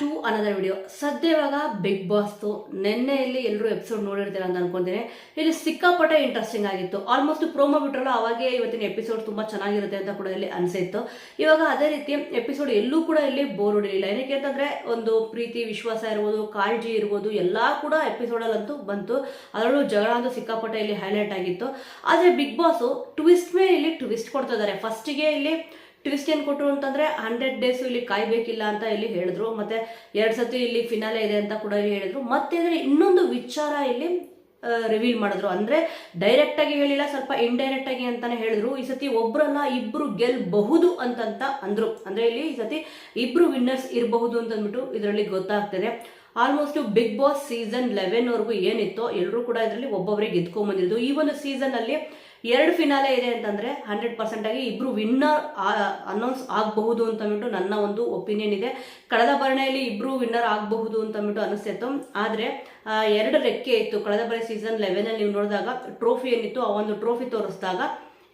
To another video ಸದ್ಯ ಇವಾಗ big ಬಾಸ್ದು ನಿನ್ನೆಯಲ್ಲಿ ಎಲ್ಲರೂ ಎಪಿಸೋಡ್ ನೋಡಿರ್ತೀರ ಅಂತ ಅನ್ಕೊಂತೀನಿ. ಇಲ್ಲಿ ಸಿಕ್ಕಾಪಟ್ಟೆ ಇಂಟ್ರೆಸ್ಟಿಂಗ್ ಆಗಿತ್ತು. ಆಲ್ಮೋಸ್ಟ್ ಪ್ರೋಮೋ ಬಿಟ್ರಲ್ಲ, ಅವಾಗೇ ಇವತ್ತಿನ ಎಪಿಸೋಡ್ ತುಂಬಾ ಚೆನ್ನಾಗಿರುತ್ತೆ ಅಂತ ಕೂಡ ಇಲ್ಲಿ ಅನಿಸಿತ್ತು. ಇವಾಗ ಅದೇ ರೀತಿ ಎಪಿಸೋಡ್ ಎಲ್ಲೂ ಕೂಡ ಇಲ್ಲಿ ಬೋರ್ ಹೊಡಿಲಿಲ್ಲ. ಏನಕ್ಕೆ ಅಂತಂದ್ರೆ ಒಂದು ಪ್ರೀತಿ, ವಿಶ್ವಾಸ ಇರ್ಬೋದು, ಕಾಳಜಿ ಇರ್ಬೋದು, ಎಲ್ಲ ಕೂಡ ಎಪಿಸೋಡಲ್ಲಂತೂ ಬಂತು. ಅದರಲ್ಲೂ ಜಗಳ ಅಂತೂ ಸಿಕ್ಕಾಪಟ್ಟೆ ಇಲ್ಲಿ ಹೈಲೈಟ್ ಆಗಿತ್ತು. ಆದರೆ ಬಿಗ್ ಬಾಸು ಟ್ವಿಸ್ಟ್ ಮೇಲೆ ಇಲ್ಲಿ ಟ್ವಿಸ್ಟ್ ಕೊಡ್ತಾ ಇದ್ದಾರೆ. ಫಸ್ಟಿಗೆ ಇಲ್ಲಿ ಟ್ವಿಸ್ಟ್ ಏನು ಕೊಟ್ಟರು ಅಂತಂದ್ರೆ ಹಂಡ್ರೆಡ್ ಡೇಸ್ ಇಲ್ಲಿ ಕಾಯಬೇಕಿಲ್ಲ ಅಂತ ಇಲ್ಲಿ ಹೇಳಿದ್ರು. ಮತ್ತೆ ಎರಡು ಸತಿ ಇಲ್ಲಿ ಫಿನಾಲೆ ಇದೆ ಅಂತ ಕೂಡ ಇಲ್ಲಿ ಹೇಳಿದ್ರು. ಮತ್ತೆ ಅಂದರೆ ಇನ್ನೊಂದು ವಿಚಾರ ಇಲ್ಲಿ ರಿವೀಲ್ ಮಾಡಿದ್ರು. ಅಂದ್ರೆ ಡೈರೆಕ್ಟ್ ಆಗಿ ಹೇಳಿಲ್ಲ, ಸ್ವಲ್ಪ ಇಂಡೈರೆಕ್ಟ್ ಆಗಿ ಅಂತಾನೆ ಹೇಳಿದ್ರು. ಈ ಸತಿ ಒಬ್ಬರಲ್ಲ ಇಬ್ರು ಗೆಲ್ಬಹುದು ಅಂತಂತ ಅಂದ್ರು. ಅಂದ್ರೆ ಇಲ್ಲಿ ಈ ಸತಿ ಇಬ್ರು ವಿನ್ನರ್ಸ್ ಇರಬಹುದು ಅಂತ ಅಂದ್ಬಿಟ್ಟು ಇದರಲ್ಲಿ ಗೊತ್ತಾಗ್ತದೆ. Almost big boss season eleven ವರೆಗೂ ಏನಿತ್ತೋ ಎಲ್ಲರೂ ಕೂಡ ಇದರಲ್ಲಿ ಒಬ್ಬೊಬ್ಬರಿಗೆ ಗೆದ್ಕೊಂಡ್ ಬಂದಿದ್ದು ಈ ಒಂದು ಸೀಸನ್ ಅಲ್ಲಿ ಎರಡು ಫಿನಾಲೆ ಇದೆ ಅಂತಂದ್ರೆ ಹಂಡ್ರೆಡ್ ಪರ್ಸೆಂಟ್ ಆಗಿ ಇಬ್ರು ವಿನ್ನರ್ ಅನೌನ್ಸ್ ಆಗಬಹುದು ಅಂತ ಅಂದ್ಬಿಟ್ಟು ನನ್ನ ಒಂದು ಒಪಿನಿಯನ್ ಇದೆ. ಕಳೆದ ಬರಣೆಯಲ್ಲಿ ಇಬ್ರು ವಿನ್ನರ್ ಆಗಬಹುದು ಅಂತ ಅಂದ್ಬಿಟ್ಟು ಅನಿಸ್ತಿತ್ತು. ಆದ್ರೆ ಎರಡು ರೆಕ್ಕೆ ಇತ್ತು. ಕಳೆದ ಬಾರಿ ಸೀಸನ್ ಲೆವೆನ್ ಅಲ್ಲಿ ನೀವು ನೋಡಿದಾಗ ಟ್ರೋಫಿ ಏನಿತ್ತು, ಆ ಒಂದು ಟ್ರೋಫಿ ತೋರಿಸಿದಾಗ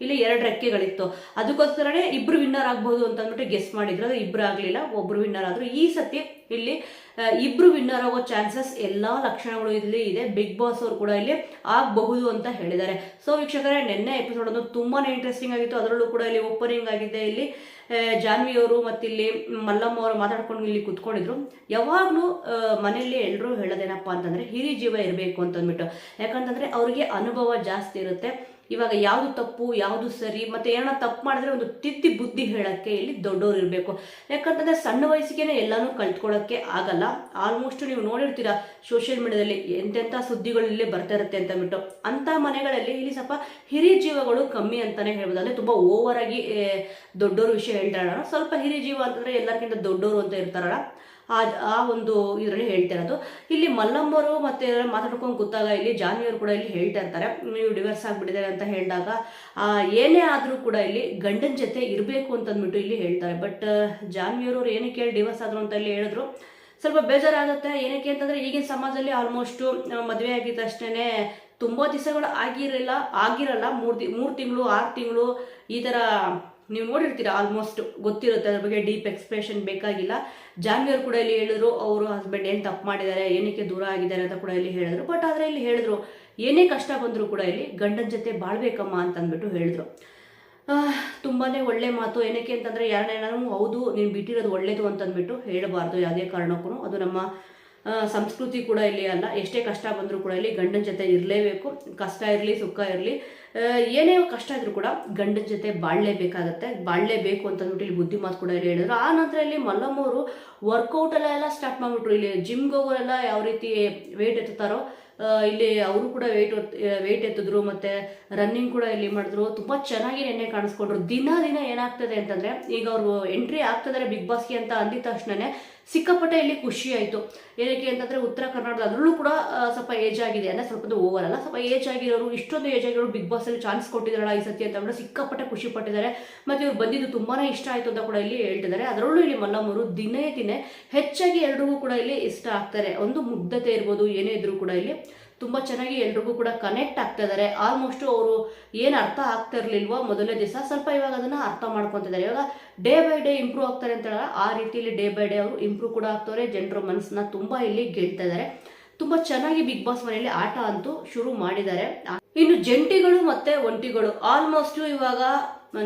ಇಲ್ಲಿ ಎರಡು ರೆಕ್ಕೆಗಳಿತ್ತು. ಅದಕ್ಕೋಸ್ಕರನೇ ಇಬ್ರು ವಿನ್ನರ್ ಆಗ್ಬೋದು ಅಂತ ಅಂದ್ಬಿಟ್ಟು ಗೆಸ್ ಮಾಡಿದ್ರು. ಅದು ಇಬ್ರು ಆಗ್ಲಿಲ್ಲ, ಒಬ್ರು ವಿನ್ನರ್ ಆದ್ರು. ಈ ಸತಿ ಇಲ್ಲಿ ಇಬ್ರು ವಿನ್ನರ್ ಆಗೋ ಚಾನ್ಸಸ್ ಎಲ್ಲಾ ಲಕ್ಷಣಗಳು ಇಲ್ಲಿ ಇದೆ. ಬಿಗ್ ಬಾಸ್ ಅವರು ಕೂಡ ಇಲ್ಲಿ ಆಗಬಹುದು ಅಂತ ಹೇಳಿದ್ದಾರೆ. ಸೊ ವೀಕ್ಷಕರೇ, ನಿನ್ನೆ ಎಪಿಸೋಡ್ ಒಂದು ತುಂಬಾನೇ ಇಂಟ್ರೆಸ್ಟಿಂಗ್ ಆಗಿತ್ತು. ಅದರಲ್ಲೂ ಕೂಡ ಇಲ್ಲಿ ಓಪನಿಂಗ್ ಆಗಿದೆ. ಇಲ್ಲಿ ಜಾನ್ವಿ ಅವರು ಮತ್ತಿಲ್ಲಿ ಮಲ್ಲಮ್ಮ ಅವರು ಮಾತಾಡ್ಕೊಂಡು ಇಲ್ಲಿ ಕುತ್ಕೊಂಡಿದ್ರು. ಯಾವಾಗಲೂ ಮನೆಯಲ್ಲಿ ಎಲ್ಲರೂ ಹೇಳೋದೇನಪ್ಪ ಅಂತಂದ್ರೆ ಹಿರಿ ಜೀವ ಇರಬೇಕು ಅಂತಂದ್ಬಿಟ್ಟು ಯಾಕಂತಂದ್ರೆ, ಅವ್ರಿಗೆ ಅನುಭವ ಜಾಸ್ತಿ ಇರುತ್ತೆ. ಇವಾಗ ಯಾವುದು ತಪ್ಪು, ಯಾವುದು ಸರಿ, ಮತ್ತೆ ಏನೋ ತಪ್ಪು ಮಾಡಿದ್ರೆ ಒಂದು ತಿತ್ತಿ ಬುದ್ಧಿ ಹೇಳಕ್ಕೆ ಇಲ್ಲಿ ದೊಡ್ಡವ್ರು ಇರಬೇಕು. ಯಾಕಂತಂದ್ರೆ ಸಣ್ಣ ವಯಸ್ಸಿಗೆನೆ ಎಲ್ಲಾನು ಕಲ್ತ್ಕೊಳ್ಳೋಕ್ಕೆ ಆಗಲ್ಲ. ಆಲ್ಮೋಸ್ಟ್ ನೀವು ನೋಡಿರ್ತೀರಾ ಸೋಷಿಯಲ್ ಮೀಡಿಯಾದಲ್ಲಿ ಎಂತೆಂಥ ಸುದ್ದಿಗಳು ಇಲ್ಲಿ ಬರ್ತಾ ಇರುತ್ತೆ ಅಂತ ಬಿಟ್ಟು ಅಂತ ಮನೆಗಳಲ್ಲಿ ಇಲ್ಲಿ ಸ್ವಲ್ಪ ಹಿರಿಯ ಜೀವಗಳು ಕಮ್ಮಿ ಅಂತಾನೆ ಹೇಳ್ಬೋದು. ಅಂದ್ರೆ ತುಂಬಾ ಓವರ್ ಆಗಿ ದೊಡ್ಡವ್ರ ವಿಷಯ ಹೇಳ್ತಾರಲ್ಲ ಸ್ವಲ್ಪ ಹಿರಿಯ ಜೀವ ಅಂತಂದ್ರೆ ಎಲ್ಲರಿಗಿಂತ ದೊಡ್ಡವರು ಅಂತ ಇರ್ತಾರಲ್ಲ. ಆ ಒಂದು ಇದರಲ್ಲಿ ಹೇಳ್ತಾ ಇರೋದು. ಇಲ್ಲಿ ಮಲ್ಲಮ್ಮರು ಮತ್ತೆ ಮಾತಾಡ್ಕೊಂಡು ಗೊತ್ತಾಗ ಇಲ್ಲಿ ಜಾನ್ವಿಯರು ಕೂಡ ಇಲ್ಲಿ ಹೇಳ್ತಾ ಇರ್ತಾರೆ. ನೀವು ಡಿವರ್ಸ್ ಆಗಿಬಿಟ್ಟಿದ್ದಾರೆ ಅಂತ ಹೇಳಿದಾಗ ಏನೇ ಆದರೂ ಕೂಡ ಇಲ್ಲಿ ಗಂಡನ ಜೊತೆ ಇರಬೇಕು ಅಂತಂದ್ಬಿಟ್ಟು ಇಲ್ಲಿ ಹೇಳ್ತಾರೆ. ಬಟ್ ಜಾನ್ವಿಯವರು ಏನಕ್ಕೆ ಹೇಳಿ ಡಿವರ್ಸ್ ಆದರು ಅಂತ ಇಲ್ಲಿ ಹೇಳಿದ್ರು. ಸ್ವಲ್ಪ ಬೇಜಾರಾಗುತ್ತೆ. ಏನಕ್ಕೆ ಅಂತಂದರೆ ಈಗಿನ ಸಮಾಜದಲ್ಲಿ ಆಲ್ಮೋಸ್ಟ್ ಮದುವೆ ಆಗಿದ ತಕ್ಷಣ ತುಂಬ ದಿವಸಗಳು ಆಗಿರಲ್ಲ ಆಗಿರಲ್ಲ. ಮೂರು ಮೂರು ತಿಂಗಳು, ಆರು ತಿಂಗಳು ಈ ಥರ ನೀವು ನೋಡಿರ್ತೀರಾ ಆಲ್ಮೋಸ್ಟ್ ಗೊತ್ತಿರುತ್ತೆ ಅದ್ರ ಬಗ್ಗೆ ಡೀಪ್ ಎಕ್ಸ್ಪ್ರೆಷನ್ ಬೇಕಾಗಿಲ್ಲ. ಜಾನ್ವಿಯರ್ ಕೂಡ ಇಲ್ಲಿ ಹೇಳಿದ್ರು, ಅವರು ಹಸ್ಬೆಂಡ್ ಏನು ತಪ್ಪು ಮಾಡಿದ್ದಾರೆ, ಏನಕ್ಕೆ ದೂರ ಆಗಿದ್ದಾರೆ ಅಂತ ಕೂಡ ಇಲ್ಲಿ ಹೇಳಿದ್ರು. ಬಟ್ ಆದರೆ ಇಲ್ಲಿ ಹೇಳಿದ್ರು, ಏನೇ ಕಷ್ಟ ಬಂದರೂ ಕೂಡ ಇಲ್ಲಿ ಗಂಡನ ಜೊತೆ ಬಾಳ್ಬೇಕಮ್ಮ ಅಂತ ಅಂದ್ಬಿಟ್ಟು ಹೇಳಿದ್ರು ತುಂಬಾ ಒಳ್ಳೆ ಮಾತು. ಏನಕ್ಕೆ ಅಂತಂದ್ರೆ ಯಾರನ್ನೇನಾರು ಹೌದು, ನೀನು ಬಿಟ್ಟಿರೋದು ಒಳ್ಳೇದು ಅಂತಂದ್ಬಿಟ್ಟು ಹೇಳಬಾರ್ದು ಯಾವುದೇ ಕಾರಣಕ್ಕೂ. ಅದು ನಮ್ಮ ಸಂಸ್ಕೃತಿ ಕೂಡ ಇಲ್ಲಿ ಅಲ್ಲ. ಎಷ್ಟೇ ಕಷ್ಟ ಬಂದರೂ ಕೂಡ ಇಲ್ಲಿ ಗಂಡನ ಜೊತೆ ಇರಲೇಬೇಕು. ಕಷ್ಟ ಇರಲಿ, ಸುಖ ಇರಲಿ. ಏನೇ ಕಷ್ಟ ಇದ್ರೂ ಕೂಡ ಗಂಡನ ಜೊತೆ ಬಾಳಲೇಬೇಕಾಗತ್ತೆ ಬಾಳಲೇಬೇಕು ಅಂತಂದ್ಬಿಟ್ಟು ಇಲ್ಲಿ ಬುದ್ಧಿ ಮಾತು ಕೂಡ ಇಲ್ಲಿ ಹೇಳಿದ್ರು. ಆ ನಂತರ ಇಲ್ಲಿ ಮಲ್ಲಮ್ಮವರು ವರ್ಕೌಟೆಲ್ಲ ವರ್ಕೌಟ್ ಎಲ್ಲ ಎಲ್ಲ ಸ್ಟಾರ್ಟ್ ಮಾಡಿಬಿಟ್ರು. ಇಲ್ಲಿ ಜಿಮ್ಗೆ ಹೋಗೋರೆಲ್ಲ ಯಾವ ರೀತಿ ವೆಯ್ಟ್ ಎತ್ತುತ್ತಾರೋ ಇಲ್ಲಿ ಅವರು ಕೂಡ ವೆಯ್ಟ್ ವೆಯ್ಟ್ ಎತ್ತಿದ್ರು ಮತ್ತೆ ರನ್ನಿಂಗ್ ಕೂಡ ಇಲ್ಲಿ ಮಾಡಿದ್ರು. ತುಂಬಾ ಚೆನ್ನಾಗಿ ನೆನ್ನೆ ಕಾಣಿಸ್ಕೊಂಡ್ರು. ದಿನ ದಿನ ಏನಾಗ್ತದೆ ಅಂತಂದ್ರೆ ಈಗ ಅವರು ಎಂಟ್ರಿ ಆಗ್ತಿದ್ದಾರೆ ಬಿಗ್ ಬಾಸ್ಗೆ ಅಂತ ಅಂದಿದ ತಕ್ಷಣನೇ ಸಿಕ್ಕಾಪಟ್ಟೆ ಇಲ್ಲಿ ಖುಷಿ ಆಯಿತು. ಏನಕ್ಕೆ ಅಂತಂದ್ರೆ ಉತ್ತರ ಕರ್ನಾಟಕ ಅದರಲ್ಲೂ ಕೂಡ ಸ್ವಲ್ಪ ಏಜ್ ಆಗಿದೆ. ಅಂದ್ರೆ ಸ್ವಲ್ಪ ಓವರ್ ಅಲ್ಲ, ಸ್ವಲ್ಪ ಏಜ್ ಆಗಿರೋರು, ಇಷ್ಟೊಂದು ಏಜ್ ಆಗಿರೋರು ಬಿಗ್ ಬಾಸ್ ಅಲ್ಲಿ ಚಾನ್ಸ್ ಕೊಟ್ಟಿದ್ದಾರಲ್ಲ ಈ ಸತಿ ಅಂತ ಸಿಕ್ಕಾಪಟ್ಟೆ ಖುಷಿ ಪಟ್ಟಿದ್ದಾರೆ. ಮತ್ತೆ ಇವ್ರು ಬಂದಿದ್ದು ತುಂಬಾನೇ ಇಷ್ಟ ಆಯ್ತು ಅಂತ ಕೂಡ ಇಲ್ಲಿ ಹೇಳ್ತಿದ್ದಾರೆ. ಅದರಲ್ಲೂ ಇಲ್ಲಿ ಮಲ್ಲಮ್ಮರು ದಿನೇ ದಿನೇ ಹೆಚ್ಚಾಗಿ ಎರಡಿಗೂ ಕೂಡ ಇಲ್ಲಿ ಇಷ್ಟ ಆಗ್ತಾರೆ. ಒಂದು ಮುಗ್ಧತೆ ಇರ್ಬೋದು, ಏನೇ ಇದ್ರೂ ಕೂಡ ಇಲ್ಲಿ. ತುಂಬಾ ಚೆನ್ನಾಗಿ ಎಲ್ರಿಗೂ ಕೂಡ ಕನೆಕ್ಟ್ ಆಗ್ತಾ ಇದ್ದಾರೆ ಆಲ್ಮೋಸ್ಟ್ ಅವರು ಏನು ಅರ್ಥ ಆಗ್ತಾ ಇರಲಿಲ್ವೋ ಮೊದಲನೇ ದಿವಸ ಸ್ವಲ್ಪ ಇವಾಗ ಅದನ್ನ ಅರ್ಥ ಮಾಡ್ಕೊತಿದ್ದಾರೆ ಇವಾಗ ಡೇ ಬೈ ಡೇ ಇಂಪ್ರೂವ್ ಆಗ್ತಾರೆ ಅಂತ ಹೇಳಲ್ಲ, ಆ ರೀತಿಯಲ್ಲಿ ಡೇ ಬೈ ಡೇ ಅವರು ಇಂಪ್ರೂವ್ ಕೂಡ ಆಗ್ತವ್ರೆ. ಜನರ ಮನಸ್ಸನ್ನ ತುಂಬ ಇಲ್ಲಿ ಗೆಲ್ತಾ ಇದ್ದಾರೆ ತುಂಬ ಚೆನ್ನಾಗಿ ಬಿಗ್ ಬಾಸ್ ಮನೆಯಲ್ಲಿ ಆಟ ಅಂತೂ ಶುರು ಮಾಡಿದ್ದಾರೆ. ಇನ್ನು ಜಂಟಿಗಳು ಮತ್ತೆ ಒಂಟಿಗಳು. ಆಲ್ಮೋಸ್ಟ್ ಇವಾಗ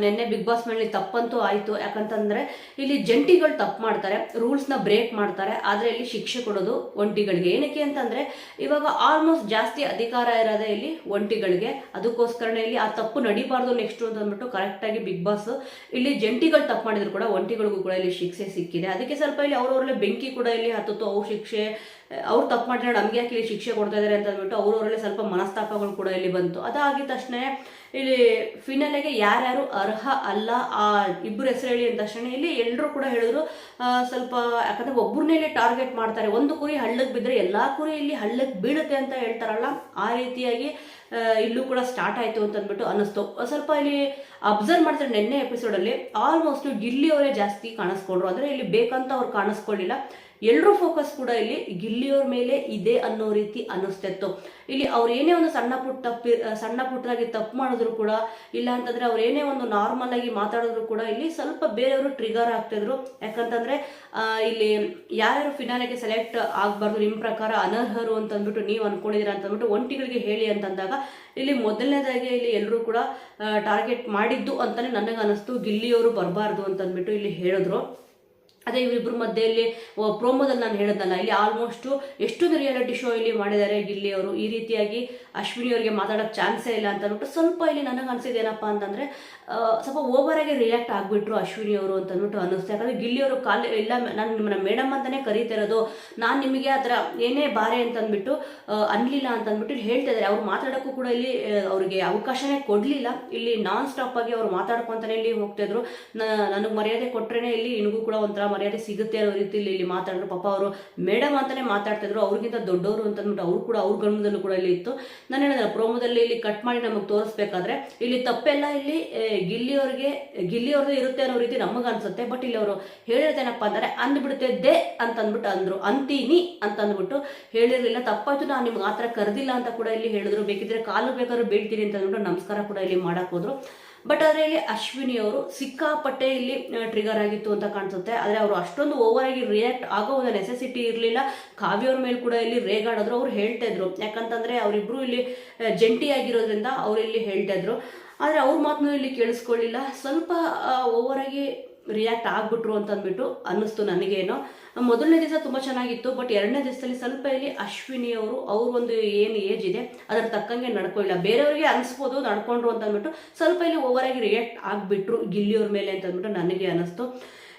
ನಿನ್ನೆ ಬಿಗ್ ಬಾಸ್ ಮನೆಯಲ್ಲಿ ತಪ್ಪಂತೂ ಆಯಿತು. ಯಾಕಂತಂದರೆ ಇಲ್ಲಿ ಜಂಟಿಗಳು ತಪ್ಪು ಮಾಡ್ತಾರೆ ರೂಲ್ಸ್ನ ಬ್ರೇಕ್ ಮಾಡ್ತಾರೆ, ಆದರೆ ಇಲ್ಲಿ ಶಿಕ್ಷೆ ಕೊಡೋದು ಒಂಟಿಗಳಿಗೆ. ಏನಕ್ಕೆ ಅಂತಂದರೆ ಇವಾಗ ಆಲ್ಮೋಸ್ಟ್ ಜಾಸ್ತಿ ಅಧಿಕಾರ ಇರೋದೇ ಇಲ್ಲಿ ಒಂಟಿಗಳಿಗೆ. ಅದಕ್ಕೋಸ್ಕರನೇ ಇಲ್ಲಿ ಆ ತಪ್ಪು ನಡಿಬಾರ್ದು ನೆಕ್ಸ್ಟ್ ಅಂತ ಅಂದ್ಬಿಟ್ಟು ಕರೆಕ್ಟಾಗಿ ಬಿಗ್ ಬಾಸ್ ಇಲ್ಲಿ ಜಂಟಿಗಳು ತಪ್ಪು ಮಾಡಿದ್ರು ಕೂಡ ಒಂಟಿಗಳಿಗೂ ಕೂಡ ಇಲ್ಲಿ ಶಿಕ್ಷೆ ಸಿಕ್ಕಿದೆ. ಅದಕ್ಕೆ ಸ್ವಲ್ಪ ಇಲ್ಲಿ ಅವ್ರವ್ರಲ್ಲೇ ಬೆಂಕಿ ಕೂಡ ಇಲ್ಲಿ ಹತ್ತಿತ್ತು. ಅವು ಶಿಕ್ಷೆ, ಅವ್ರು ತಪ್ಪು ಮಾಡಿದ್ರೆ ನಮ್ಗೆ ಯಾಕೆ ಇಲ್ಲಿ ಶಿಕ್ಷೆ ಕೊಡ್ತಾ ಇದ್ದಾರೆ ಅಂತ ಅಂದ್ಬಿಟ್ಟು ಅವ್ರವರಲ್ಲೇ ಸ್ವಲ್ಪ ಮನಸ್ತಾಪಗಳು ಕೂಡ ಇಲ್ಲಿ ಬಂತು. ಅದಾಗಿದ ತಕ್ಷಣ ಇಲ್ಲಿ ಫಿನಲೆಗೆ ಯಾರ್ಯಾರು ಅರ್ಹ ಅಲ್ಲ, ಆ ಇಬ್ಬರು ಹೆಸರು ಹೇಳಿ ಅಂತ ತಕ್ಷಣ ಇಲ್ಲಿ ಎಲ್ಲರೂ ಕೂಡ ಹೇಳಿದ್ರು. ಸ್ವಲ್ಪ ಯಾಕಂದ್ರೆ ಒಬ್ಬರನ್ನೇ ಟಾರ್ಗೆಟ್ ಮಾಡ್ತಾರೆ. ಒಂದು ಕುರಿ ಹಳ್ಳಕ್ಕೆ ಬಿದ್ದರೆ ಎಲ್ಲಾ ಕುರಿ ಇಲ್ಲಿ ಹಳ್ಳಕ್ಕೆ ಬೀಳುತ್ತೆ ಅಂತ ಹೇಳ್ತಾರಲ್ಲ, ಆ ರೀತಿಯಾಗಿ ಇಲ್ಲೂ ಕೂಡ ಸ್ಟಾರ್ಟ್ ಆಯ್ತು ಅಂತ ಅಂದ್ಬಿಟ್ಟು ಅನ್ನಿಸ್ತು. ಸ್ವಲ್ಪ ಇಲ್ಲಿ ಅಬ್ಸರ್ವ್ ಮಾಡ್ತಾರೆ ನಿನ್ನೆ ಎಪಿಸೋಡಲ್ಲಿ ಆಲ್ಮೋಸ್ಟ್ ಗಿಲ್ಲಿ ಅವರೇ ಜಾಸ್ತಿ ಕಾಣಿಸ್ಕೊಂಡ್ರು. ಅಂದ್ರೆ ಇಲ್ಲಿ ಬೇಕಂತ ಅವ್ರು ಕಾಣಿಸ್ಕೊಳ್ಳಿಲ್ಲ. ಎಲ್ಲರೂ ಫೋಕಸ್ ಕೂಡ ಇಲ್ಲಿ ಗಿಲ್ಲಿಯವ್ರ ಮೇಲೆ ಇದೆ ಅನ್ನೋ ರೀತಿ ಅನ್ನಿಸ್ತಿತ್ತು. ಇಲ್ಲಿ ಅವ್ರು ಏನೇ ಒಂದು ಸಣ್ಣ ಪುಟ್ಟ ಸಣ್ಣ ಪುಟ್ಟದಾಗಿ ತಪ್ಪು ಮಾಡಿದ್ರು ಕೂಡ, ಇಲ್ಲ ಅಂತಂದ್ರೆ ಅವ್ರು ಏನೇ ಒಂದು ನಾರ್ಮಲ್ ಆಗಿ ಮಾತಾಡಿದ್ರು ಕೂಡ ಇಲ್ಲಿ ಸ್ವಲ್ಪ ಬೇರೆಯವರು ಟ್ರಿಗರ್ ಆಗ್ತಿದ್ರು. ಯಾಕಂತಂದ್ರೆ ಇಲ್ಲಿ ಯಾರ್ಯಾರು ಫಿನಾಲೆಗೆ ಸೆಲೆಕ್ಟ್ ಆಗಬಾರ್ದು ನಿಮ್ಮ ಪ್ರಕಾರ ಅನರ್ಹರು ಅಂತ ಅಂದ್ಬಿಟ್ಟು ನೀವು ಅನ್ಕೊಂಡಿದ್ದೀರಾ ಅಂತ ಅಂದ್ಬಿಟ್ಟು ಒಂಟಿಗಳಿಗೆ ಹೇಳಿ ಅಂತಂದಾಗ, ಇಲ್ಲಿ ಮೊದಲನೇದಾಗಿ ಇಲ್ಲಿ ಎಲ್ಲರೂ ಕೂಡ ಟಾರ್ಗೆಟ್ ಮಾಡಿದ್ದು ಅಂತಾನೆ ನನಗೆ ಅನಿಸ್ತು ಗಿಲ್ಲಿಯವರು ಬರಬಾರ್ದು ಅಂತ ಅಂದ್ಬಿಟ್ಟು ಇಲ್ಲಿ ಹೇಳಿದ್ರು. ಅದೇ ಇವರಿಬ್ಬರ ಮಧ್ಯೆಯಲ್ಲಿ ಪ್ರೋಮೋದಲ್ಲಿ ನಾನು ಹೇಳಿದ್ನಲ್ಲ, ಇಲ್ಲಿ ಆಲ್ಮೋಸ್ಟ್ ಎಷ್ಟೊಂದು ರಿಯಾಲಿಟಿ ಶೋ ಇಲ್ಲಿ ಮಾಡಿದ್ದಾರೆ. ಗಿಲ್ಲಿ ಅವರು ಈ ರೀತಿಯಾಗಿ ಅಶ್ವಿನಿ ಅವರಿಗೆ ಮಾತಾಡೋಕ್ಕೆ ಚಾನ್ಸೇ ಇಲ್ಲ ಅಂತ ಅಂದ್ಬಿಟ್ಟು ಸ್ವಲ್ಪ ಇಲ್ಲಿ ನನಗೆ ಅನ್ಸಿದ್ದು ಏನಪ್ಪ ಅಂತಂದ್ರೆ ಸ್ವಲ್ಪ ಓವರ್ ಆಗಿ ರಿಯಾಕ್ಟ್ ಆಗಿಬಿಟ್ರು ಅಶ್ವಿನಿ ಅವರು ಅಂತ ಅಂದ್ಬಿಟ್ಟು ಅನ್ನಿಸ್ತು. ಯಾಕಂದ್ರೆ ಗಿಲ್ಲಿ ಅವರು ಕಾಲ ಇಲ್ಲ ನಾನು ನಿಮ್ಮನ್ನ ಮೇಡಮ್ ಅಂತಾನೆ ಕರೀತಿರೋದು ನಾನು ನಿಮಗೆ ಆ ಥರ ಏನೇ ಬಾರೆ ಅಂತ ಅಂದ್ಬಿಟ್ಟು ಆ, ಅನ್ಲಿಲ್ಲ ಅಂತ ಅಂದ್ಬಿಟ್ಟು ಇಲ್ಲಿ ಹೇಳ್ತಾ ಇದ್ದಾರೆ ಅವ್ರು ಮಾತಾಡೋಕ್ಕೂ ಕೂಡ ಇಲ್ಲಿ ಅವರಿಗೆ ಅವಕಾಶನೇ ಕೊಡಲಿಲ್ಲ. ಇಲ್ಲಿ ನಾನ್ ಸ್ಟಾಪ್ ಆಗಿ ಅವ್ರು ಮಾತಾಡ್ಕೊಂತಾನೆ ಇಲ್ಲಿ ಹೋಗ್ತಿದ್ರು ನನಗೆ ಮರ್ಯಾದೆ ಕೊಟ್ರೇನೆ ಇಲ್ಲಿ ನಿನಗೂ ಕೂಡ ಒಂಥರ ಮರ್ಯಾದೆ ಸಿಗುತ್ತೆ ಅನ್ನೋ ರೀತಿಯಲ್ಲಿ ಇಲ್ಲಿ ಮಾತಾಡಿದ್ರು. ಪಾಪ ಅವರು ಮೇಡಮ್ ಅಂತಾನೆ ಮಾತಾಡ್ತಿದ್ರು ಅವ್ರಿಗಿಂತ ದೊಡ್ಡವರು ಅಂತ ಅಂದ್ಬಿಟ್ಟು ಅವ್ರು ಕೂಡ ಅವ್ರ ಗಮನದಲ್ಲೂ ಕೂಡ ಇಲ್ಲಿ ಇತ್ತು. ನಾನು ಹೇಳಿದ್ರೆ ಪ್ರೋಮೋದಲ್ಲಿ ಇಲ್ಲಿ ಕಟ್ ಮಾಡಿ ನಮಗೆ ತೋರಿಸ್ಬೇಕಾದ್ರೆ ಇಲ್ಲಿ ತಪ್ಪೆಲ್ಲ ಇಲ್ಲಿ ಗಿಲ್ಲಿಯವ್ರಿಗೆ, ಗಿಲ್ಲಿಯವ್ರದ್ದು ಇರುತ್ತೆ ಅನ್ನೋ ರೀತಿ ನಮಗೆ ಅನ್ಸುತ್ತೆ ಬಟ್ ಇಲ್ಲಿ ಅವರು ಹೇಳಿರೋದೇನಪ್ಪ ಅಂದರೆ ದೇ ಅಂತ ಅಂದ್ಬಿಟ್ಟು ಅಂದ್ರು, ಅಂತೀನಿ ಅಂತ ಅಂದ್ಬಿಟ್ಟು ಹೇಳಿರಲಿಲ್ಲ. ತಪ್ಪಾಯ್ತು, ನಾನು ನಿಮ್ಗೆ ಆ ಕರೆದಿಲ್ಲ ಅಂತ ಕೂಡ ಇಲ್ಲಿ ಹೇಳಿದ್ರು. ಬೇಕಿದ್ರೆ ಕಾಲು ಬೇಕಾದ್ರೂ ಬೀಳ್ತೀನಿ ಅಂತ ಅಂದ್ಬಿಟ್ಟು ನಮಸ್ಕಾರ ಕೂಡ ಇಲ್ಲಿ ಮಾಡಕ್ ಹೋದ್ರು. ಬಟ್ ಆದರೆ ಇಲ್ಲಿ ಅಶ್ವಿನಿ ಅವರು ಸಿಕ್ಕಾಪಟ್ಟೆ ಇಲ್ಲಿ ಟ್ರಿಗರ್ ಆಗಿತ್ತು ಅಂತ ಕಾಣಿಸುತ್ತೆ. ಆದರೆ ಅವರು ಅಷ್ಟೊಂದು ಓವರ್ ಆಗಿ ರಿಯಾಕ್ಟ್ ಆಗೋ ಒಂದು ನೆಸೆಸಿಟಿ ಇರಲಿಲ್ಲ. ಕಾವ್ಯವ್ರ ಮೇಲೆ ಕೂಡ ಇಲ್ಲಿ ರೇಗಾಡಿದ್ರು, ಅವ್ರು ಹೇಳ್ತಾ ಇದ್ರು. ಯಾಕಂತಂದ್ರೆ ಅವರಿಬ್ಬರು ಇಲ್ಲಿ ಜಂಟಿ ಜಂಟಿಯಾಗಿರೋದ್ರಿಂದ ಅವ್ರು ಇಲ್ಲಿ ಹೇಳ್ತಾ ಇದ್ರು. ಆದರೆ ಅವ್ರ ಮಾತನ್ನು ಇಲ್ಲಿ ಕೇಳಿಸ್ಕೊಳ್ಳಿಲ್ಲ. ಸ್ವಲ್ಪ ಓವರ್ ಆಗಿ ರಿಯಾಕ್ಟ್ ಆಗಿಬಿಟ್ರು ಅಂತ ಅಂದ್ಬಿಟ್ಟು ಅನ್ನಿಸ್ತು ನನಗೇನೋ. ಮೊದಲನೇ ದಿವಸ ತುಂಬ ಚೆನ್ನಾಗಿತ್ತು ಬಟ್ ಎರಡನೇ ದಿವಸದಲ್ಲಿ ಸ್ವಲ್ಪ ಇಲ್ಲಿ ಅಶ್ವಿನಿ ಅವರು, ಅವ್ರ ಒಂದು ಏನು ಏಜ್ ಇದೆ, ಅದರ ತಕ್ಕಂಗೆ ನಡ್ಕೊಳ್ಳಿಲ್ಲ ಬೇರೆಯವರಿಗೆ ಅನಿಸ್ಬೋದು, ನಡ್ಕೊಂಡ್ರು ಅಂತ ಅಂದ್ಬಿಟ್ಟು ಸ್ವಲ್ಪ ಇಲ್ಲಿ ಓವರ್ ಆಗಿ ರಿಯಾಕ್ಟ್ ಆಗಿಬಿಟ್ರು ಗಿಲ್ಲಿಯವ್ರ ಮೇಲೆ ಅಂತ ಅಂದ್ಬಿಟ್ಟು ನನಗೆ ಅನಿಸ್ತು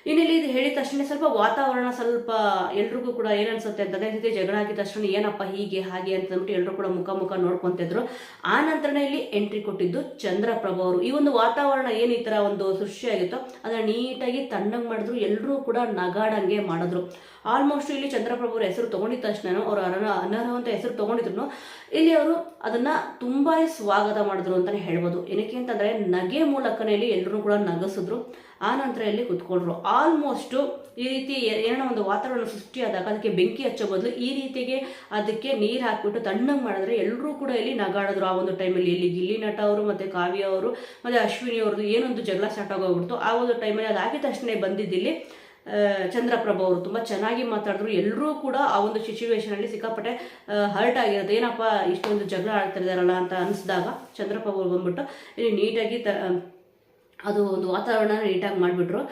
ಇನ್ನಿಲ್ಲಿ ಇದು ಹೇಳಿದ ತಕ್ಷಣ ಸ್ವಲ್ಪ ವಾತಾವರಣ ಸ್ವಲ್ಪ ಎಲ್ರಿಗೂ ಕೂಡ ಏನನ್ಸುತ್ತೆ ಅಂತ ಅದೇ ಜೊತೆ ಜಗಳ ಆಗಿದ ತಕ್ಷಣ ಏನಪ್ಪ ಹೀಗೆ, ಹಾಗೆ ಅಂತ ಅಂದ್ಬಿಟ್ಟು ಎಲ್ಲರೂ ಕೂಡ ಮುಖ ಮುಖ ನೋಡ್ಕೊಂತಿದ್ರು ಆ ನಂತರನೇ ಇಲ್ಲಿ ಎಂಟ್ರಿ ಕೊಟ್ಟಿದ್ದು ಚಂದ್ರಪ್ರಭು ಅವರು. ಈ ಒಂದು ವಾತಾವರಣ ಏನು ಈ ಥರ ಒಂದು ಸೃಷ್ಟಿಯಾಗಿತ್ತೋ ಅದನ್ನ ನೀಟಾಗಿ ತಣ್ಣಗೆ ಮಾಡಿದ್ರು ಎಲ್ಲರೂ ಕೂಡ ನಗಾಡಂಗೆ ಮಾಡಿದ್ರು. ಆಲ್ಮೋಸ್ಟ್ ಇಲ್ಲಿ ಚಂದ್ರಪ್ರಭು ಅವ್ರ ಹೆಸರು ತಗೊಂಡಿದ ತಕ್ಷಣ ಅವರು ಅನರ್ಹ ಅಂತ ಹೆಸರು ತಗೊಂಡಿದ್ರು ಇಲ್ಲಿ ಅವರು ಅದನ್ನ ತುಂಬಾ ಸ್ವಾಗತ ಮಾಡಿದ್ರು ಅಂತಾನೆ ಹೇಳ್ಬೋದು. ಏನಕ್ಕೆ ಅಂತಂದ್ರೆ, ನಗೆ ಮೂಲಕನೇ ಇಲ್ಲಿ ಎಲ್ಲರೂ ಕೂಡ ನಗಸಿದ್ರು. ಆ ನಂತರ ಇಲ್ಲಿ ಕುತ್ಕೊಂಡ್ರು. ಆಲ್ಮೋಸ್ಟ್ ಈ ರೀತಿ ಏನೋ ಒಂದು ವಾತಾವರಣ ಸೃಷ್ಟಿಯಾದಾಗ ಅದಕ್ಕೆ ಬೆಂಕಿ ಹಚ್ಚೋ ಬದಲು ಈ ರೀತಿಗೆ ಅದಕ್ಕೆ ನೀರು ಹಾಕ್ಬಿಟ್ಟು ತಣ್ಣಗೆ ಮಾಡಿದ್ರೆ ಎಲ್ಲರೂ ಕೂಡ ಇಲ್ಲಿ ನಗಾಡಿದ್ರು. ಆ ಒಂದು ಟೈಮಲ್ಲಿ ಇಲ್ಲಿ ಗಿಲ್ಲಿ ನಟ ಅವರು ಮತ್ತು ಕಾವ್ಯ ಅವರು ಮತ್ತು ಅಶ್ವಿನಿ ಅವ್ರದ್ದು ಏನೊಂದು ಜಗಳ ಸ್ಟಾರ್ಟ್ ಆಗೋಗ್ಬಿಡ್ತು. ಆ ಒಂದು ಟೈಮಲ್ಲಿ ಅದಾಗಿದ ತಕ್ಷಣ ಬಂದಿದ್ದಿಲ್ಲಿ ಚಂದ್ರಪ್ರಭ ಚಂದ್ರಪ್ರಭು ಅವರು. ತುಂಬ ಚೆನ್ನಾಗಿ ಮಾತಾಡಿದ್ರು. ಎಲ್ಲರೂ ಕೂಡ ಆ ಒಂದು ಸಿಚುವೇಶನಲ್ಲಿ ಸಿಕ್ಕಾಪಟ್ಟೆ ಹರ್ಟ್ ಆಗಿರೋದು. ಏನಪ್ಪ, ಇಷ್ಟೊಂದು ಜಗಳ ಆಡ್ತಾ ಇದ್ದಾರಲ್ಲ ಅಂತ ಅನಿಸಿದಾಗ ಚಂದ್ರಪ್ರಭು ಅವರು ಬಂದ್ಬಿಟ್ಟು ಇಲ್ಲಿ ನೀಟಾಗಿ ತ ಅದು ಒಂದು ವಾತಾವರಣ ನೀಟಾಗಿ ಮಾಡಿಬಿಟ್ರು.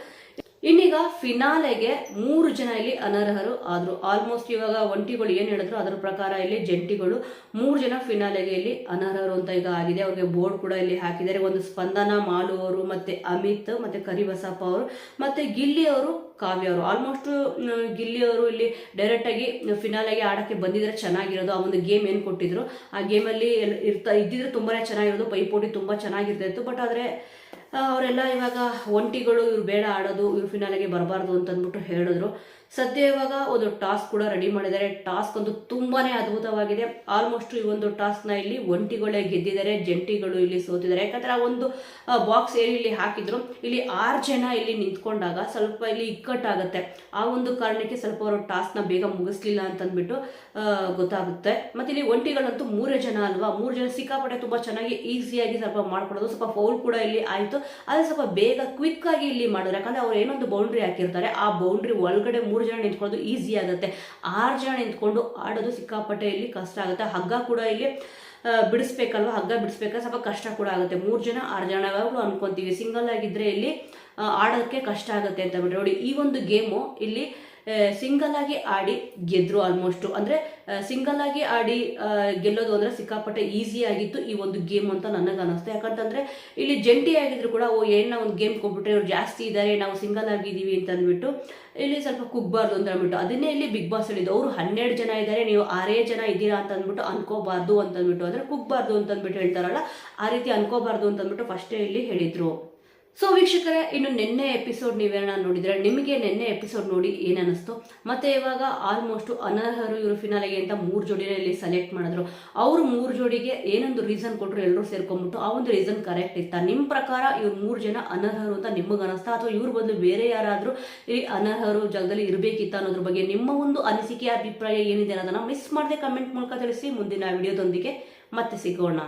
ಇನ್ನೀಗ ಫಿನಾಲೆಗೆ ಮೂರು ಜನ ಇಲ್ಲಿ ಅನರ್ಹರು. ಆದ್ರು ಆಲ್ಮೋಸ್ಟ್ ಇವಾಗ ಒಂಟಿಗಳು ಏನು ಹೇಳಿದ್ರು, ಅದರ ಪ್ರಕಾರ ಇಲ್ಲಿ ಜಂಟಿಗಳು ಮೂರು ಜನ ಫಿನಾಲೆಗೆ ಇಲ್ಲಿ ಅನರ್ಹರು ಅಂತ ಈಗ ಆಗಿದೆ. ಅವ್ರಿಗೆ ಬೋರ್ಡ್ ಕೂಡ ಇಲ್ಲಿ ಹಾಕಿದ್ದಾರೆ. ಒಂದು ಸ್ಪಂದನ ಮಾಲು ಅವರು, ಮತ್ತೆ ಅಮಿತ್, ಮತ್ತೆ ಕರಿಬಸಪ್ಪ ಅವರು, ಮತ್ತೆ ಗಿಲ್ಲಿ ಅವರು, ಕಾವ್ಯ ಅವರು. ಆಲ್ಮೋಸ್ಟ್ ಗಿಲ್ಲಿ ಅವರು ಇಲ್ಲಿ ಡೈರೆಕ್ಟ್ ಆಗಿ ಫಿನಾಲೆಗೆ ಆಡಕ್ಕೆ ಬಂದಿದ್ರೆ ಚೆನ್ನಾಗಿರೋದು. ಆ ಒಂದು ಗೇಮ್ ಏನು ಕೊಟ್ಟಿದ್ರು? ಆ ಗೇಮಲ್ಲಿ ಇರ್ತಾ ಇದ್ದಿದ್ರೆ ತುಂಬಾ ಚೆನ್ನಾಗಿರೋದು. ಪೈಪೋಟಿ ತುಂಬಾ ಚೆನ್ನಾಗಿರ್ತಾ ಇತ್ತು. ಬಟ್ ಆದರೆ ಅವರೆಲ್ಲ ಇವಾಗ ಒಂಟಿಗಳು ಇವ್ರು ಬೇಡ ಆಡೋದು ಇವ್ರು ಫಿನಾಲೆಗೆ ಬರಬಾರ್ದು ಅಂತಂದ್ಬಿಟ್ಟು ಹೇಳಿದ್ರು. ಸದ್ಯ ಇವಾಗ ಒಂದು ಟಾಸ್ಕ್ ಕೂಡ ರೆಡಿ ಮಾಡಿದ್ದಾರೆ. ಟಾಸ್ಕ್ ಒಂದು ತುಂಬಾನೇ ಅದ್ಭುತವಾಗಿದೆ. ಆಲ್ಮೋಸ್ಟ್ ಈ ಒಂದು ಟಾಸ್ಕ್ನ ಇಲ್ಲಿ ಒಂಟಿಗಳೇ ಗೆದ್ದಿದ್ದಾರೆ. ಜಂಟಿಗಳು ಇಲ್ಲಿ ಸೋತಿದ್ದಾರೆ. ಯಾಕಂದ್ರೆ ಆ ಒಂದು ಬಾಕ್ಸ್ ಏನು ಇಲ್ಲಿ ಹಾಕಿದ್ರು ಇಲ್ಲಿ ಆರು ಜನ ಇಲ್ಲಿ ನಿಂತ್ಕೊಂಡಾಗ ಸ್ವಲ್ಪ ಇಲ್ಲಿ ಇಕ್ಕಟ್ಟಾಗುತ್ತೆ. ಆ ಒಂದು ಕಾರಣಕ್ಕೆ ಸ್ವಲ್ಪ ಅವರು ಟಾಸ್ಕ್ನ ಬೇಗ ಮುಗಿಸ್ಲಿಲ್ಲ ಅಂತ ಅಂದ್ಬಿಟ್ಟು ಆ, ಗೊತ್ತಾಗುತ್ತೆ. ಮತ್ತೆ ಇಲ್ಲಿ ಒಂಟಿಗಳಂತೂ ಮೂರೇ ಜನ ಅಲ್ವಾ? ಮೂರು ಜನ ಸಿಕ್ಕಾಪಟ್ಟೆ ತುಂಬಾ ಚೆನ್ನಾಗಿ ಈಸಿಯಾಗಿ ಸ್ವಲ್ಪ ಮಾಡ್ಕೊಡೋದು ಸ್ವಲ್ಪ ಫೌಲ್ ಕೂಡ ಇಲ್ಲಿ ಆಯ್ತು. ಆದರೆ ಸ್ವಲ್ಪ ಬೇಗ ಕ್ವಿಕ್ ಆಗಿ ಇಲ್ಲಿ ಮಾಡಿದ್ರು ಯಾಕಂದ್ರೆ ಅವ್ರು ಏನೊಂದು ಬೌಂಡ್ರಿ ಹಾಕಿರ್ತಾರೆ. ಆ ಬೌಂಡ್ರಿ ಒಳಗಡೆ ಮೂರು ಜನ ನಿಂತ್ಕೊಳ್ಳೋದು ಈಸಿ ಆಗುತ್ತೆ. ಆರು ಜನ ನಿಂತ್ಕೊಂಡು ಆಡೋದು ಸಿಕ್ಕಾಪಟ್ಟೆ ಇಲ್ಲಿ ಕಷ್ಟ ಆಗುತ್ತೆ. ಹಗ್ಗ ಕೂಡ ಇಲ್ಲಿ ಬಿಡಿಸ್ಬೇಕಲ್ವ? ಹಗ್ಗ ಬಿಡಿಸ್ಬೇಕಾದ್ರೆ ಸ್ವಲ್ಪ ಕಷ್ಟ ಕೂಡ ಆಗುತ್ತೆ. ಮೂರು ಜನ, ಆರು ಜನ ಯಾವಾಗಲೂ ಅನ್ಕೊಂತೀವಿ. ಸಿಂಗಲ್ ಆಗಿದ್ರೆ ಇಲ್ಲಿ ಆಡೋಕ್ಕೆ ಕಷ್ಟ ಆಗುತ್ತೆ ಅಂತ ಬಿಟ್ಟು ನೋಡಿ, ಈ ಒಂದು ಗೇಮು ಇಲ್ಲಿ ಸಿಂಗಲ್ ಆಗಿ ಆಡಿ ಗೆದ್ರು ಆಲ್ಮೋಸ್ಟ್ ಅಂದ್ರೆ ಸಿಂಗಲ್ ಆಗಿ ಆಡಿ ಗೆಲ್ಲೋದು ಅಂದ್ರೆ ಸಿಕ್ಕಾಪಟ್ಟೆ ಈಸಿ ಆಗಿತ್ತು ಈ ಒಂದು ಗೇಮ್ ಅಂತ ನನಗೆ ಅನಿಸ್ತು. ಯಾಕಂತಂದ್ರೆ, ಇಲ್ಲಿ ಜಂಟಿ ಆಗಿದ್ರು ಕೂಡ, ಓ ಏನ ಒಂದು ಗೇಮ್ ಕೊಟ್ಬಿಟ್ರೆ ಇವ್ರು ಜಾಸ್ತಿ ಇದ್ದಾರೆ ನಾವು ಸಿಂಗಲ್ ಆಗಿದ್ದೀವಿ ಅಂತ ಅಂದ್ಬಿಟ್ಟು, ಇಲ್ಲಿ ಸ್ವಲ್ಪ ಕುಗ್ಬಾರ್ದು ಅಂತ ಅಂದ್ಬಿಟ್ಟು, ಅದನ್ನೇ ಇಲ್ಲಿ ಬಿಗ್ ಬಾಸ್ ಹೇಳಿದ್ದು ಅವರು ಹನ್ನೆರಡು ಜನ ಇದ್ದಾರೆ ನೀವು ಆರೇ ಜನ ಇದ್ದೀರಾ ಅಂತ ಅಂದ್ಬಿಟ್ಟು ಅನ್ಕೋಬಾರ್ದು ಅಂತ ಅಂದ್ಬಿಟ್ಟು, ಅಂದ್ರೆ ಕುಗ್ಬಾರ್ದು ಅಂತ ಅಂದ್ಬಿಟ್ಟು ಹೇಳ್ತಾರಲ್ಲ, ಆ ರೀತಿ ಅನ್ಕೋಬಾರ್ದು ಅಂತ ಅಂದ್ಬಿಟ್ಟು ಫಸ್ಟೇ ಇಲ್ಲಿ ಹೇಳಿದ್ರು. ಸೊ ವೀಕ್ಷಕರೇ, ಇನ್ನು ನಿನ್ನೆ ಎಪಿಸೋಡ್ ನೀವೇನ ನೋಡಿದ್ರೆ, ನಿಮಗೆ ನಿನ್ನೆ ಎಪಿಸೋಡ್ ನೋಡಿ ಏನನ್ನಿಸ್ತು? ಮತ್ತೆ ಇವಾಗ ಆಲ್ಮೋಸ್ಟ್ ಅನರ್ಹರು ಇವರು ಫಿನಾಲೆಗೆ ಅಂತ ಮೂರು ಜೋಡಿನ ಇಲ್ಲಿ ಸೆಲೆಕ್ಟ್ ಮಾಡಿದ್ರು. ಅವರು ಮೂರು ಜೋಡಿಗೆ ಏನೊಂದು ರೀಸನ್ ಕೊಟ್ಟರು ಎಲ್ಲರೂ ಸೇರ್ಕೊಂಡ್ಬಿಟ್ಟು, ಆ ಒಂದು ರೀಸನ್ ಕರೆಕ್ಟ್ ಇತ್ತ? ನಿಮ್ಮ ಪ್ರಕಾರ ಇವ್ರು ಮೂರು ಜನ ಅನರ್ಹರು ಅಂತ ನಿಮಗೆ ಅನಿಸ್ತಾ ಅಥವಾ ಇವ್ರ ಬದಲು ಬೇರೆ ಯಾರಾದರೂ ಈ ಅನರ್ಹರು ಜಾಗದಲ್ಲಿ ಇರಬೇಕಿತ್ತ ಅನ್ನೋದ್ರ ಬಗ್ಗೆ ನಿಮ್ಮ ಒಂದು ಅನಿಸಿಕೆ, ಅಭಿಪ್ರಾಯ ಏನಿದೆ ಅನ್ನೋದನ್ನು ಮಿಸ್ ಮಾಡದೆ ಕಮೆಂಟ್ ಮೂಲಕ ತಿಳಿಸಿ. ಮುಂದಿನ ವಿಡಿಯೋದೊಂದಿಗೆ ಮತ್ತೆ ಸಿಗೋಣ.